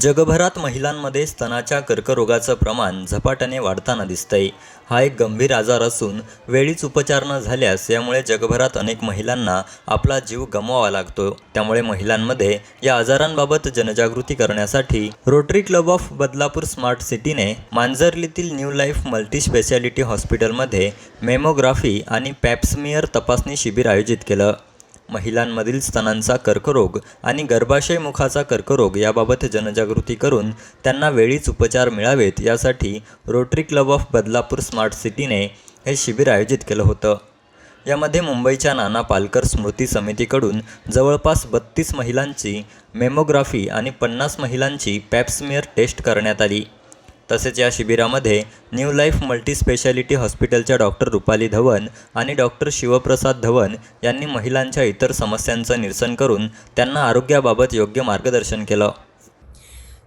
जगभरात महिलांमध्ये स्तनाच्या कर्करोगाचं प्रमाण झपाट्याने वाढताना दिसतंय. हा एक गंभीर आजार असून वेळीच उपचार न झाल्यास यामुळे जगभरात अनेक महिलांना आपला जीव गमवावा लागतो. त्यामुळे महिलांमध्ये या आजारांबाबत जनजागृती करण्यासाठी rotary club of Badlapur smart सिटीने मांजर्लीतील न्यू लाईफ मल्टी स्पेशालिटी हॉस्पिटलमध्ये मेमोग्राफी आणि पॅप्समियर तपासणी शिबिर आयोजित केलं. महिलांमधील स्तनांचा कर्करोग आणि गर्भाशय मुखाचा कर्करोग याबाबत जनजागृती करून त्यांना वेळीच उपचार मिळावेत यासाठी rotary club of Badlapur smart सिटीने हे शिबिर आयोजित केलं होतं. यामध्ये मुंबईच्या नाना पालकर स्मृती समितीकडून जवळपास बत्तीस महिलांची मेमोग्राफी आणि पन्नास महिलांची पॅप्समिअर टेस्ट करण्यात आली. तसेच या शिबिरामध्ये न्यू लाईफ मल्टीस्पेशालिटी हॉस्पिटलच्या डॉक्टर रुपाली धवन आणि डॉक्टर शिवप्रसाद धवन यांनी महिलांच्या इतर समस्यांचं निरसन करून त्यांना आरोग्याबाबत योग्य मार्गदर्शन केलं.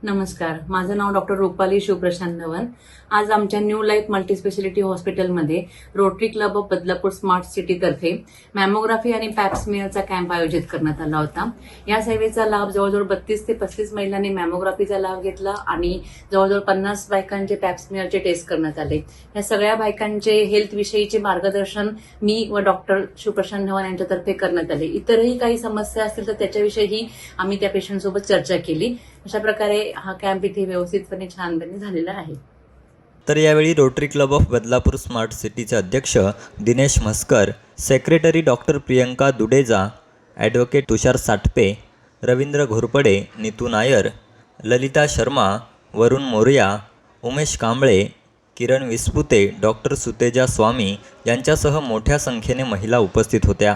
नमस्कार. माझं नाव डॉक्टर रुपाली शिवप्रशांत धवन आज आमच्या न्यू लाईफ मल्टीस्पेशालिटी हॉस्पिटलमध्ये rotary club of Badlapur smart सिटीतर्फे mammography आणि पॅप्समेअरचा कॅम्प आयोजित करण्यात आला होता. या सेवेचा लाभ जवळजवळ बत्तीस ते पस्तीस महिलांनी मॅमोग्राफीचा लाभ घेतला आणि जवळजवळ पन्नास बायकांचे पॅप्समेअरचे टेस्ट करण्यात आले. या सगळ्या बायकांचे हेल्थ विषयीचे मार्गदर्शन मी व डॉक्टर शिवप्रशांत धवन यांच्यातर्फे करण्यात आले. इतरही काही समस्या असतील तर त्याच्याविषयीही आम्ही त्या पेशंटसोबत चर्चा केली. अशा प्रकारे हा कॅम्प इथे व्यवस्थितपणे छानपणे झालेला आहे. तर यावेळी rotary club of Badlapur smart सिटीचे अध्यक्ष Dinesh Mhaskar secretary doctor Priyanka Dudeja advocate Tushar Sathpe Ravindra Ghorpade Nitu Nair Lalita Sharma Varun Morya Umesh Kamble Kiran Vispute doctor Suteja Swami यांच्यासह मोठ्या संख्येने महिला उपस्थित होत्या.